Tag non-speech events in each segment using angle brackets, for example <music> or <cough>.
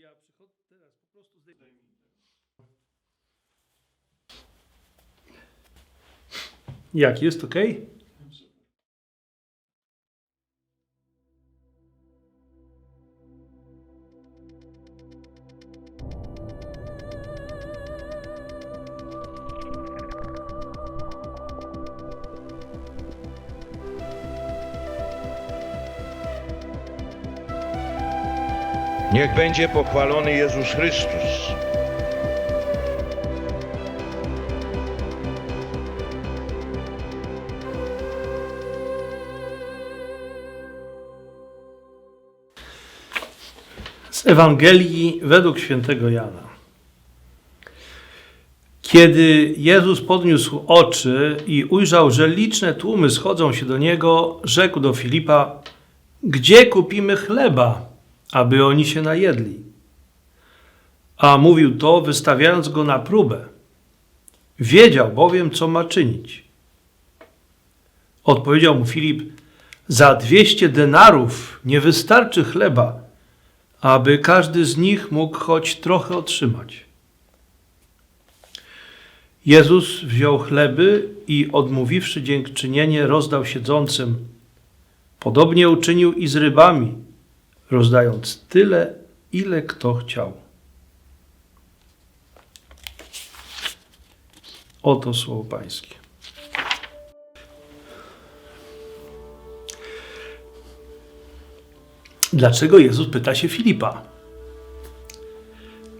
Ja przychodzę teraz, po prostu zdejmij. Jak jest, ok? Niech będzie pochwalony Jezus Chrystus. Z Ewangelii według świętego Jana. Kiedy Jezus podniósł oczy i ujrzał, że liczne tłumy schodzą się do niego, rzekł do Filipa: Gdzie kupimy chleba, aby oni się najedli? A mówił to, wystawiając go na próbę. Wiedział bowiem, co ma czynić. Odpowiedział mu Filip: Za dwieście denarów nie wystarczy chleba aby każdy z nich mógł choć trochę otrzymać. Jezus wziął chleby i odmówiwszy dziękczynienie, rozdał siedzącym. Podobnie uczynił i z rybami, rozdając tyle, ile kto chciał. Oto słowo Pańskie. Dlaczego Jezus pyta się Filipa?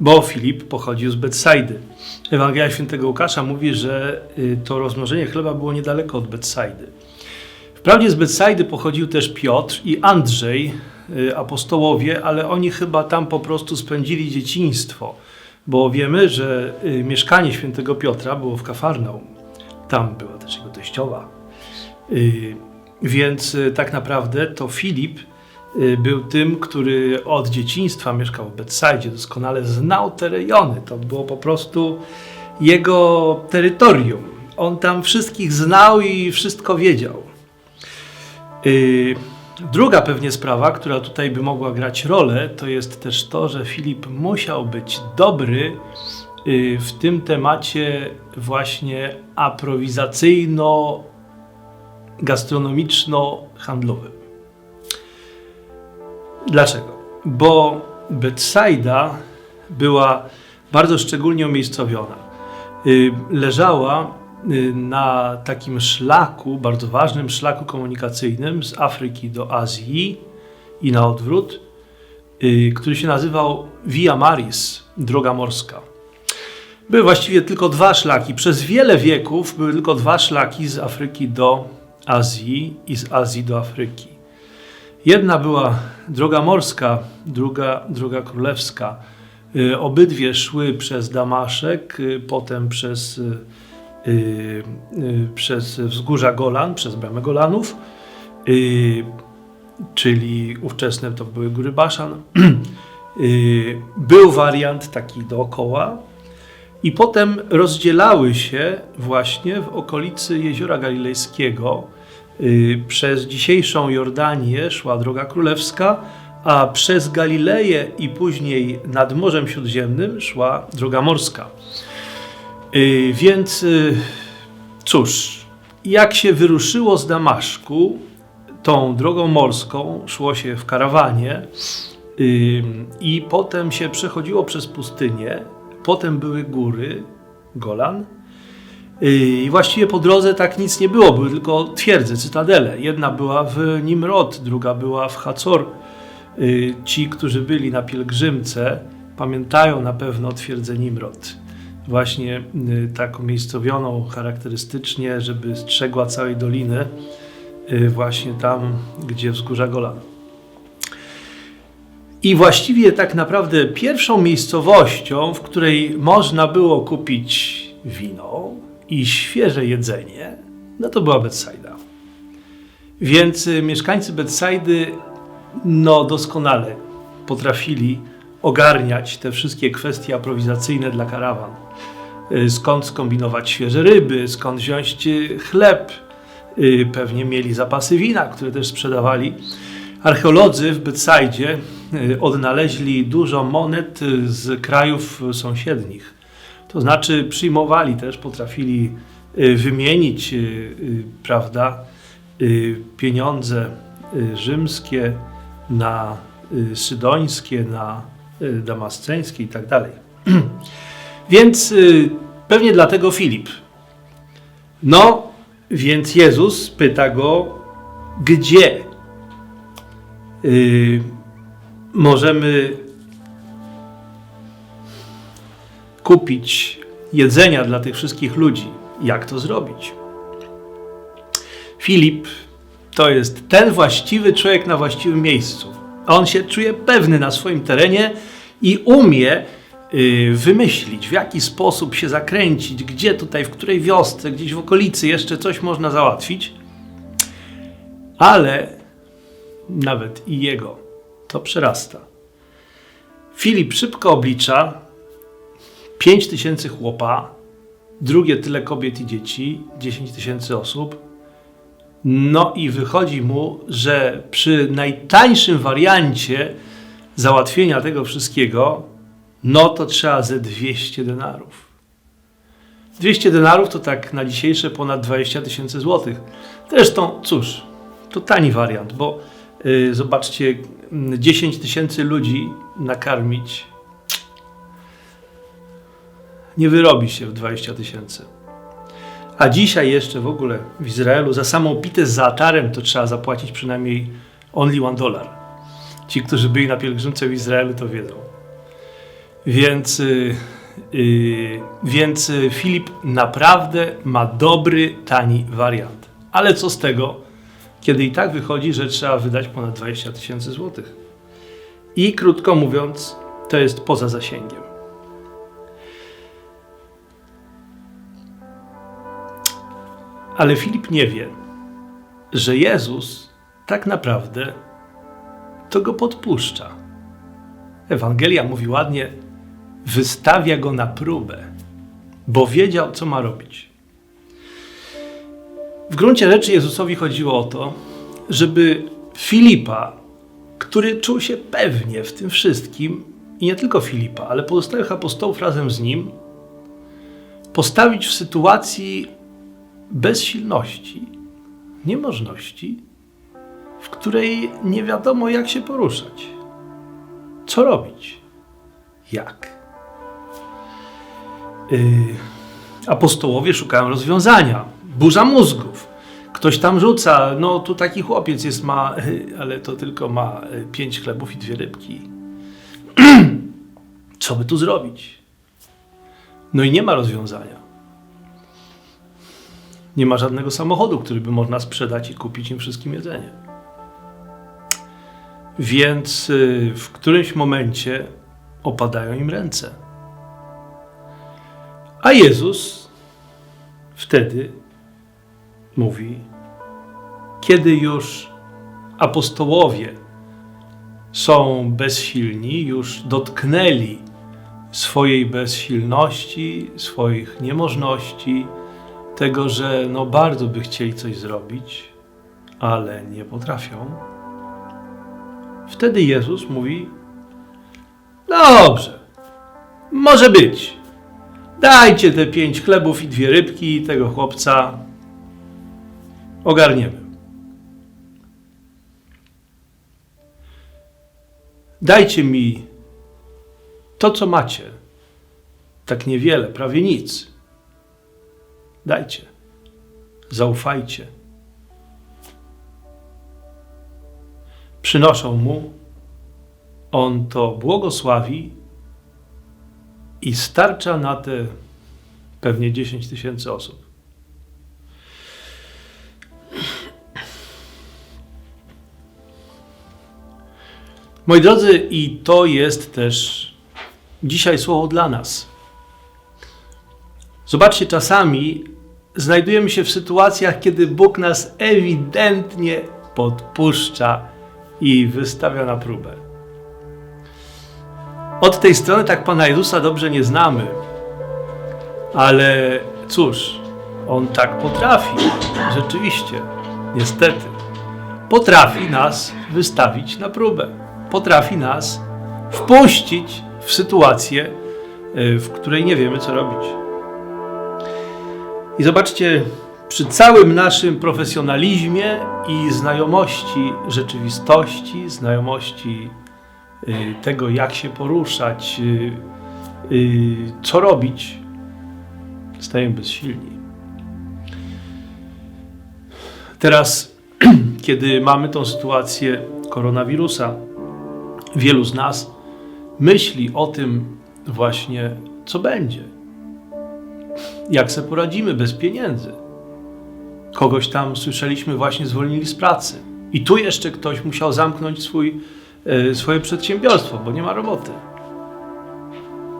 Bo Filip pochodził z Betsaidy. Ewangelia Świętego Łukasza mówi, że y, to rozmnożenie chleba było niedaleko od Betsaidy. Wprawdzie z Betsaidy pochodził też Piotr i Andrzej, apostołowie, ale oni chyba tam po prostu spędzili dzieciństwo, bo wiemy, że y, mieszkanie świętego Piotra było w Kafarnaum. Tam była też jego teściowa. Y, Więc y, tak naprawdę to Filip y, był tym, który od dzieciństwa mieszkał w Betsaidzie, doskonale znał te rejony. To było po prostu jego terytorium. On tam wszystkich znał i wszystko wiedział. Y, Druga pewnie sprawa, która tutaj by mogła grać rolę, to jest też to, że Filip musiał być dobry y, w tym temacie właśnie aprowizacyjno-gastronomiczno-handlowym. Dlaczego? Bo Betsaida była bardzo szczególnie umiejscowiona. Y, Leżała na takim szlaku, bardzo ważnym szlaku komunikacyjnym z Afryki do Azji i na odwrót, y, który się nazywał Via Maris, droga morska. Były właściwie tylko dwa szlaki. Przez wiele wieków były tylko dwa szlaki z Afryki do Azji i z Azji do Afryki. Jedna była droga morska, druga droga królewska. Y, Obydwie szły przez Damaszek, y, potem przez, y, y, y, przez wzgórza Golan, przez bramę Golanów, y, czyli ówczesne to były góry Baszan. Y, Był wariant taki dookoła, i potem rozdzielały się właśnie w okolicy Jeziora Galilejskiego. Y, Przez dzisiejszą Jordanię szła droga królewska, a przez Galileję i później nad Morzem Śródziemnym szła droga morska. Y, Więc y, cóż, jak się wyruszyło z Damaszku, tą drogą morską szło się w karawanie y, i potem się przechodziło przez pustynię, potem były góry, Golan. I właściwie po drodze tak nic nie było, były tylko twierdze, cytadele. Jedna była w Nimrod, druga była w Hacor. Ci, którzy byli na pielgrzymce, pamiętają na pewno twierdzę Nimrod. Właśnie y, tak umiejscowioną charakterystycznie, żeby strzegła całej doliny, y, właśnie tam, gdzie wzgórza Golan. I właściwie tak naprawdę pierwszą miejscowością, w której można było kupić wino i świeże jedzenie, no to była Betsaida. Więc y, mieszkańcy Betsaidy no doskonale potrafili ogarniać te wszystkie kwestie aprowizacyjne dla karawan. Y, Skąd skombinować świeże ryby, skąd wziąć y, chleb. Y, Pewnie mieli zapasy wina, które też sprzedawali. Archeolodzy w Betsajdzie odnaleźli dużo monet z krajów sąsiednich. To znaczy przyjmowali też, potrafili wymienić, prawda, pieniądze rzymskie na sydońskie, na y, damasceńskie i tak dalej. <clears throat> Więc y, pewnie dlatego Filip. No, więc Jezus pyta go, gdzie y, możemy kupić jedzenia dla tych wszystkich ludzi. Jak to zrobić? Filip to jest ten właściwy człowiek na właściwym miejscu. On się czuje pewny na swoim terenie i umie y, wymyślić, w jaki sposób się zakręcić, gdzie tutaj, w której wiosce, gdzieś w okolicy jeszcze coś można załatwić. Ale nawet i jego to przerasta. Filip szybko oblicza 5 tysięcy chłopa, drugie tyle kobiet i dzieci, 10 tysięcy osób. No i wychodzi mu, że przy najtańszym wariancie załatwienia tego wszystkiego, no to trzeba ze 200 denarów. 200 denarów to tak na dzisiejsze ponad 20 tysięcy złotych. Zresztą, cóż, to tani wariant, bo y, zobaczcie, mm, 10 tysięcy ludzi nakarmić nie wyrobi się w 20 tysięcy. A dzisiaj jeszcze w ogóle w Izraelu za samą pitę z zaatarem to trzeba zapłacić przynajmniej only one dollar. Ci, którzy byli na pielgrzymce w Izraelu, to wiedzą. Więc, y, y, więc Filip naprawdę ma dobry, tani wariant. Ale co z tego, kiedy i tak wychodzi, że trzeba wydać ponad 20 tysięcy złotych. I krótko mówiąc, to jest poza zasięgiem. Ale Filip nie wie, że Jezus tak naprawdę to go podpuszcza. Ewangelia mówi ładnie, wystawia go na próbę, bo wiedział, co ma robić. W gruncie rzeczy Jezusowi chodziło o to, żeby Filipa, który czuł się pewnie w tym wszystkim, i nie tylko Filipa, ale pozostałych apostołów razem z nim, postawić w sytuacji bezsilności, niemożności, w której nie wiadomo, jak się poruszać. Co robić? Jak? Yy, apostołowie szukają rozwiązania. Burza mózgów. Ktoś tam rzuca, no tu taki chłopiec jest, ma, <laughs> ale to tylko ma y, pięć chlebów i dwie rybki. <clears throat> Co by tu zrobić? No i nie ma rozwiązania. Nie ma żadnego samochodu, który by można sprzedać i kupić im wszystkim jedzenie. Więc y, w którymś momencie opadają im ręce. A Jezus wtedy mówi, kiedy już apostołowie są bezsilni, już dotknęli swojej bezsilności, swoich niemożności, tego, że no bardzo by chcieli coś zrobić, ale nie potrafią. Wtedy Jezus mówi: Dobrze, może być. Dajcie te pięć chlebów i dwie rybki tego chłopca. Ogarniemy. Dajcie mi to, co macie. Tak niewiele, prawie nic. Dajcie. Zaufajcie. Przynoszą mu, on to błogosławi i starcza na te pewnie 10 tysięcy osób. Moi drodzy, i to jest też dzisiaj słowo dla nas. Zobaczcie, czasami znajdujemy się w sytuacjach, kiedy Bóg nas ewidentnie podpuszcza i wystawia na próbę. Od tej strony tak Pana Jezusa dobrze nie znamy, ale cóż, On tak potrafi, rzeczywiście, niestety. potrafi nas wystawić na próbę. Potrafi nas wpuścić w sytuację, y, w której nie wiemy, co robić. I zobaczcie, przy całym naszym profesjonalizmie i znajomości rzeczywistości, znajomości y, tego, jak się poruszać, y, y, co robić, stajemy bezsilni. Teraz, <clears throat> kiedy mamy tą sytuację koronawirusa, wielu z nas myśli o tym właśnie, co będzie. Jak sobie poradzimy bez pieniędzy. Kogoś tam słyszeliśmy właśnie zwolnili z pracy. I tu jeszcze ktoś musiał zamknąć swój, e, swoje przedsiębiorstwo, bo nie ma roboty.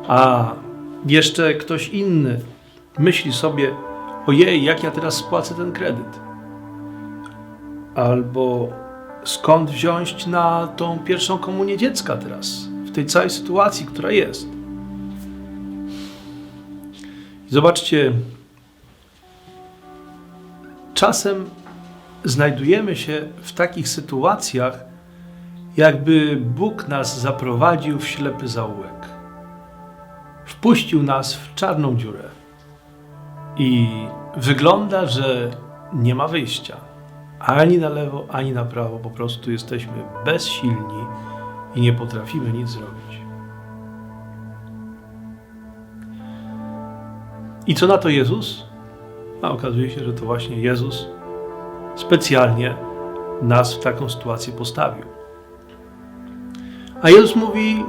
A jeszcze ktoś inny myśli sobie, ojej, jak ja teraz spłacę ten kredyt. Albo skąd wziąć na tą pierwszą komunię dziecka teraz, w tej całej sytuacji, która jest. Zobaczcie, czasem znajdujemy się w takich sytuacjach, jakby Bóg nas zaprowadził w ślepy zaułek. Wpuścił nas w czarną dziurę. I wygląda, że nie ma wyjścia. Ani na lewo, ani na prawo. Po prostu jesteśmy bezsilni i nie potrafimy nic zrobić. I co na to Jezus? A okazuje się, że to właśnie Jezus specjalnie nas w taką sytuację postawił. A Jezus mówi: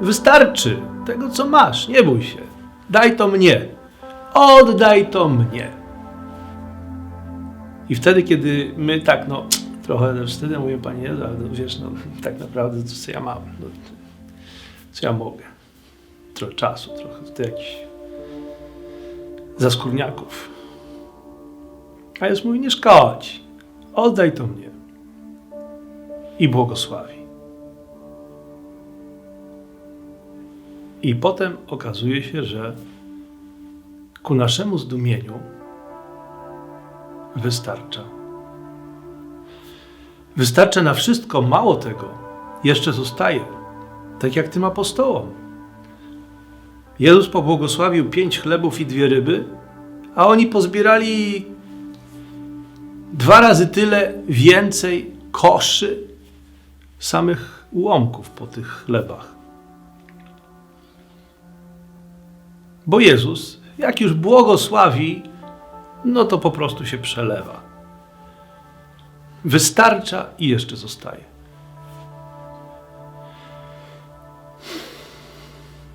Wystarczy tego, co masz, nie bój się. Daj to mnie. Oddaj to mnie. I wtedy, kiedy my tak, no, trochę ze wstydem mówimy, Panie Jezu, ale no, wiesz, no, <laughs> tak naprawdę, co ja mam? No, co ja mogę? Trochę czasu, trochę to jakiś zaskórniaków. A Jezus mówi, nie szkodź, oddaj to mnie. I błogosławi. I potem okazuje się, że ku naszemu zdumieniu wystarcza. Wystarcza na wszystko, mało tego, jeszcze zostaje, tak jak tym apostołom. Jezus pobłogosławił pięć chlebów i dwie ryby, a oni pozbierali dwa razy tyle więcej koszy samych ułomków po tych chlebach. Bo Jezus, jak już błogosławi, no to po prostu się przelewa. Wystarcza i jeszcze zostaje.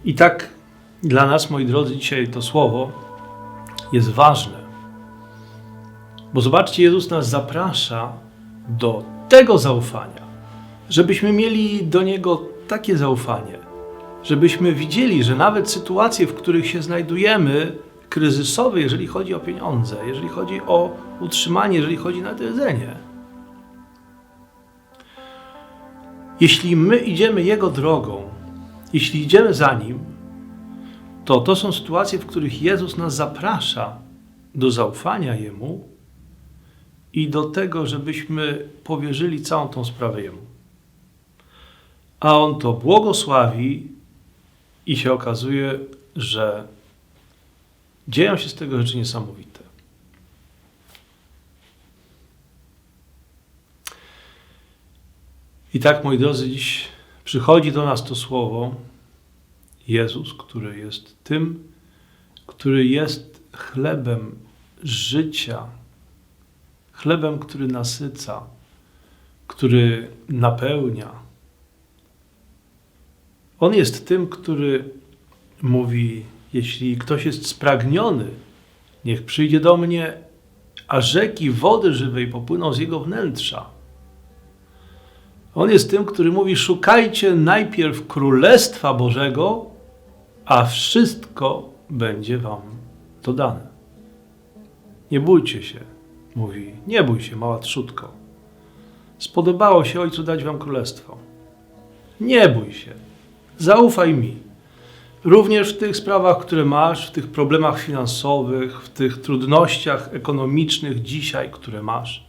I tak dla nas, moi drodzy, dzisiaj to słowo jest ważne. Bo zobaczcie, Jezus nas zaprasza do tego zaufania, żebyśmy mieli do Niego takie zaufanie, żebyśmy widzieli, że nawet sytuacje, w których się znajdujemy, kryzysowe, jeżeli chodzi o pieniądze, jeżeli chodzi o utrzymanie, jeżeli chodzi na jedzenie, jeśli my idziemy Jego drogą, jeśli idziemy za Nim, to to są sytuacje, w których Jezus nas zaprasza do zaufania Jemu i do tego, żebyśmy powierzyli całą tą sprawę Jemu. A On to błogosławi i się okazuje, że dzieją się z tego rzeczy niesamowite. I tak, moi drodzy, dziś przychodzi do nas to słowo Jezus, który jest tym, który jest chlebem życia, chlebem, który nasyca, który napełnia. On jest tym, który mówi: Jeśli ktoś jest spragniony, niech przyjdzie do mnie, a rzeki wody żywej popłyną z jego wnętrza. On jest tym, który mówi: Szukajcie najpierw Królestwa Bożego, a wszystko będzie Wam dodane. Nie bójcie się, mówi. Nie bój się, mała trzutko. Spodobało się Ojcu dać Wam Królestwo. Nie bój się. Zaufaj mi. Również w tych sprawach, które masz, w tych problemach finansowych, w tych trudnościach ekonomicznych dzisiaj, które masz,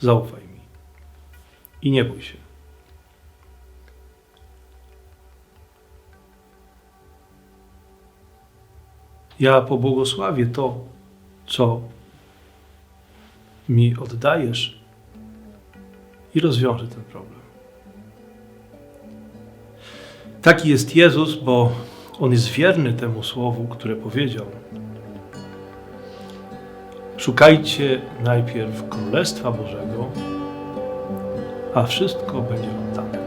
zaufaj mi. i nie bój się. Ja pobłogosławię to, co mi oddajesz i rozwiążę ten problem. Taki jest Jezus, bo On jest wierny temu słowu, które powiedział. Szukajcie najpierw Królestwa Bożego, a wszystko będzie Wam.